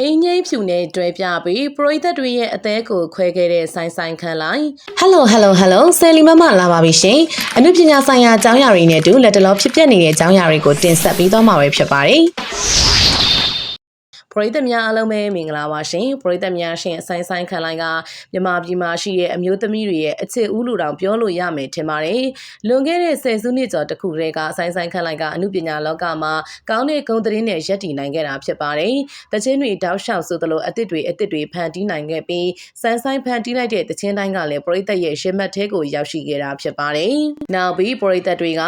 အင်းငိမ့်ဖြူနဲ့တွဲပြပြီးပရိသတ်တွေရဲ့အသေးကိုခွဲခဲ့တဲ့ဆိုင်ဆိုင်ခန်းလိုက်ဟယ်လိုဟယ်လိုဟယ်လိုဆယ်လီမမလာပါပြီရှင်အနုပညာဆိုင်ရာအကြောင်းအရာတွေနဲ့အတူလက်တလောဖြစ်ပျက်နေတဲ့အကြောင်းအရာတွေကိုတင်ဆက်ပြီးတော့မှာပဲဖြစ်ပါတယ် ပရိသတ်များအားလုံးပဲမင်္ဂလာပါရှင်ပရိသတ်များရှင်အဆိုင်ဆိုင်ခံလိုက်ကမြန်မာပြည်မှာရှိတဲ့အမျိုးသမီးတွေရဲ့အချစ်ဦးလူတောင်ပြောလို့ရမယ်ထင်ပါတယ်လွန်ခဲ့တဲ့ဆယ်စုနှစ်ကျော်တခုတည်းကအဆိုင်ဆိုင်ခံလိုက်ကအမှုပညာလောကမှာကောင်းတဲ့ဂုဏ်သတင်းနဲ့ရက်တည်နိုင်ခဲ့တာဖြစ်ပါတယ်တချင်းတွေတောက်လျှောက်ဆိုသလိုအစ်စ်တွေအစ်စ်တွေဖန်တီးနိုင်ခဲ့ပြီးစန်ဆိုင်ဖန်တီးလိုက်တဲ့တချင်းတိုင်းကလည်းပရိသတ်ရဲ့ရှင်းမှတ်သေးကိုရောက်ရှိခဲ့တာဖြစ်ပါတယ်နောက်ပြီးပရိသတ်တွေက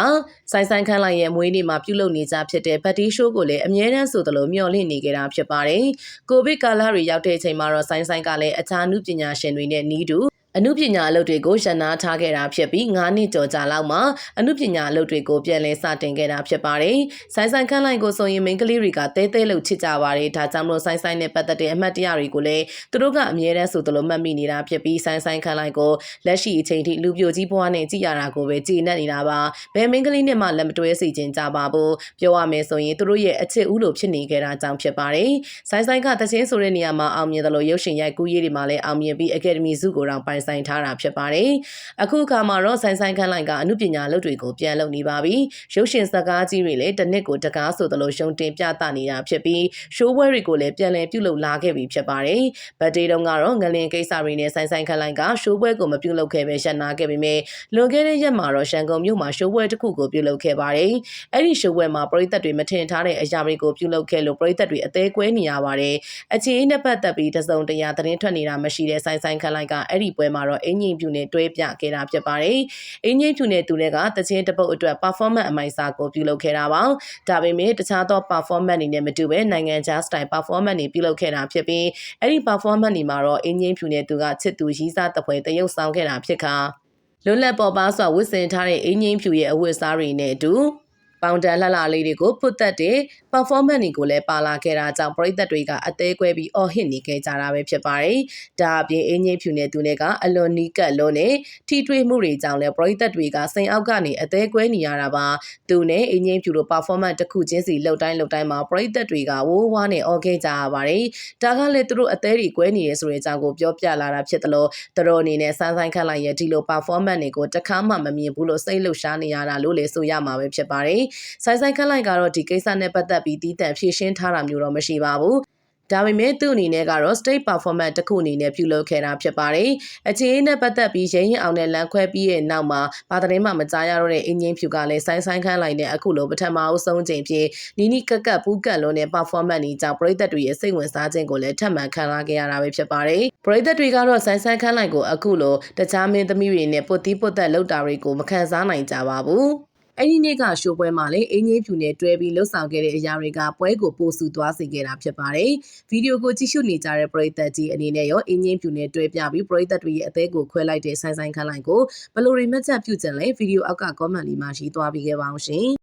ဆိုင်ဆိုင်ခန်းလိုက်ရဲ့မွေးနေ့မှာပြုလုပ်နေကြဖြစ်တဲ့ဗတ်တီရှိုးကိုလည်းအမြဲတမ်းဆိုသလိုမျှော်လင့်နေကြတာဖြစ်ပါတယ်။ကိုဗစ်ကာလတွေရောက်တဲ့အချိန်မှာတော့ဆိုင်ဆိုင်ကလည်းအခြားနုပညာရှင်တွေနဲ့နီးတူ အမှုပညာအလုပ်တွေကိုရန်နာထားခဲ့တာဖြစ်ပြီး9နှစ်ကျော်ကြာလောက်မှာအမှုပညာအလုပ်တွေကိုပြန်လည်စတင်ခဲ့တာဖြစ်ပါတယ်။ဆိုင်ဆိုင်ခန့်လိုက်ကိုဆိုရင်မိန်းကလေးတွေကတဲတဲလို့ချစ်ကြပါတယ်။ဒါကြောင့်မလို့ဆိုင်ဆိုင်နဲ့ပတ်သက်တဲ့အမှတ်တရတွေကိုလည်းသူတို့ကအမြဲတမ်းဆိုသလိုမှတ်မိနေတာဖြစ်ပြီးဆိုင်ဆိုင်ခန့်လိုက်ကိုလက်ရှိအချိန်ထိလူပြိုကြီးဘွားနဲ့ကြည်ရတာကိုပဲကြည်နက်နေတာပါ။ဘယ်မိန်းကလေးနဲ့မှလက်မတွဲစီခြင်းကြပါဘူး။ပြောရမယ်ဆိုရင်သူတို့ရဲ့အချစ်ဦးလိုဖြစ်နေကြတာကြောင့်ဖြစ်ပါတယ်။ဆိုင်ဆိုင်ကတချင်းဆိုတဲ့နေရာမှာအောင်မြင်တယ်လို့ရုပ်ရှင်ရိုက်ကူးရေးတွေမှာလည်းအောင်မြင်ပြီးအကယ်ဒမီစုကိုတောင်ပိုင်ဆိုင်ထားတာဖြစ်ပါတယ်။အခုအခါမှာတော့ဆိုင်ဆိုင်ခန့်လိုက်ကအမှုပညာလုပ်တွေကိုပြန်လုပ်နေပါပြီ။ရုပ်ရှင်စကားကြီးတွေလည်းတစ်နှစ်ကိုတကားဆိုသလိုရှုံတင်ပြသနေတာဖြစ်ပြီးရှိုးပွဲတွေကိုလည်းပြန်လည်ပြုလုပ်လာခဲ့ပြီဖြစ်ပါတယ်။ဗတ်ဒေးတုန်းကတော့ငလင်ကိစ္စတွေနဲ့ဆိုင်ဆိုင်ခန့်လိုက်ကရှိုးပွဲကိုမပြုလုပ်ခဲ့ပဲရှန်နာခဲ့ပေမဲ့လွန်ခဲ့တဲ့ရက်မှာတော့ရှန်ကုန်မြို့မှာရှိုးပွဲတစ်ခုကိုပြုလုပ်ခဲ့ပါတယ်။အဲ့ဒီရှိုးပွဲမှာပရိသတ်တွေမထင်ထားတဲ့အရာတွေကိုပြုလုပ်ခဲ့လို့ပရိသတ်တွေအသေးကွဲနေရပါတယ်။အခြေအနေနဲ့ပတ်သက်ပြီးတစုံတရာသတင်းထွက်နေတာမရှိတဲ့ဆိုင်ဆိုင်ခန့်လိုက်ကအဲ့ဒီပွဲမှာတော့အင်းကြီးပြူနဲ့တွဲပြခဲ့တာဖြစ်ပါတယ်။အင်းကြီးပြူနဲ့သူတွေကတခြင်းတပုတ်အတွက် performance အမိုင်စာကိုပြုလုပ်ခဲ့တာပါ။ဒါပေမဲ့တခြားသော performance တွေနဲ့မတူဘဲနိုင်ငံခြား style performance တွေပြုလုပ်ခဲ့တာဖြစ်ပြီးအဲ့ဒီ performance တွေမှာတော့အင်းကြီးပြူနဲ့သူကချစ်သူရီးစားတပွဲတရုပ်ဆောင်ခဲ့တာဖြစ်ခါလွတ်လပ်ပေါ်ပါစွာဝတ်ဆင်ထားတဲ့အင်းကြီးဖြူရဲ့အဝတ်အစားတွေနဲ့အတူ ပေါင်တန်လှလှလေးတွေကိုဖွတ်သက်တဲ့ performance တွေကိုလည်းပါလာခဲ့တာကြောင့်ပရိသတ်တွေကအသေးကွဲပြီးအော်ဟစ်နေခဲ့ကြတာပဲဖြစ်ပါတယ်။ဒါအပြင်အင်းကြီးဖြူနဲ့သူနဲ့ကအလွန်နီးကပ်လွန်းနဲ့ထိတွေ့မှုတွေကြောင့်လည်းပရိသတ်တွေကစိန်အောက်ကနေအသေးကွဲနေရတာပါ။သူနဲ့အင်းကြီးဖြူတို့ performance တစ်ခုချင်းစီလှုပ်တိုင်းလှုပ်တိုင်းမှာပရိသတ်တွေကဝိုးဝါးနဲ့အော်ခဲ့ကြရပါတယ်။ဒါကလည်းသူတို့အသေးတွေကွဲနေရဆိုတဲ့အကြောင်းကိုပြောပြလာတာဖြစ်တယ်လို့သူတို့အနေနဲ့စမ်းဆိုင်ခန့်လိုက်ရဲ့ဒီလို performance တွေကိုတခါမှမမြင်ဘူးလို့စိတ်လှုပ်ရှားနေရတာလို့လည်းဆိုရမှာပဲဖြစ်ပါတယ်။ဆိုင်ဆိုင်ခန့်လိုက်ကတော့ဒီကိစ္စနဲ့ပတ်သက်ပြီးတည်တံ့ဖြည့်ရှင်းထားတာမျိုးတော့မရှိပါဘူး။ဒါပေမဲ့သူ့အနေနဲ့ကတော့ state performance တစ်ခုအနေနဲ့ပြုလုပ်ခဲ့တာဖြစ်ပါတယ်။အခြေအနေနဲ့ပတ်သက်ပြီးရင်းရင်အောင်နဲ့လမ်းခွဲပြီးရဲ့နောက်မှာဘာသတင်းမှမကြားရတော့တဲ့အင်းကြီးဖြူကလည်းဆိုင်းဆိုင်းခန်းလိုက်တဲ့အခုလိုပထမအဆုံးချိန်ဖြစ်နီနီကက်ကက်ပူးကက်လုံးနဲ့ performance တွေကြောင့်ပရိသတ်တွေရဲ့စိတ်ဝင်စားခြင်းကိုလည်းထပ်မံခံလာခဲ့ရတာပဲဖြစ်ပါတယ်။ပရိသတ်တွေကတော့ဆိုင်းဆိုင်းခန်းလိုက်ကိုအခုလိုတခြားမင်းသမီးတွေနဲ့ပုတ်တီးပုတ်သက်လောက်တာတွေကိုမခံစားနိုင်ကြပါဘူး။ အဲ့ဒီနေ့ကရှိုးပွဲမှာလည်းအင်းကြီးဖြူနဲ့တွဲပြီးလှုပ်ဆောင်ခဲ့တဲ့အရာတွေကပွဲကိုပိုဆူသွားစေခဲ့တာဖြစ်ပါတယ်။ဗီဒီယိုကိုကြည့်ရှုနေကြတဲ့ပရိသတ်ကြီးအနေနဲ့ရောအင်းကြီးဖြူနဲ့တွဲပြပြီးပရိသတ်တွေရဲ့အသေးကိုခွဲလိုက်တဲ့ဆိုင်ဆိုင်ခန်းလိုက်ကိုဘယ်လိုတွေမှတ်ချက်ပြုကြလဲဗီဒီယိုအောက်က comment လေးမှာရေးသွားပြီးခဲ့ပါအောင်ရှင်။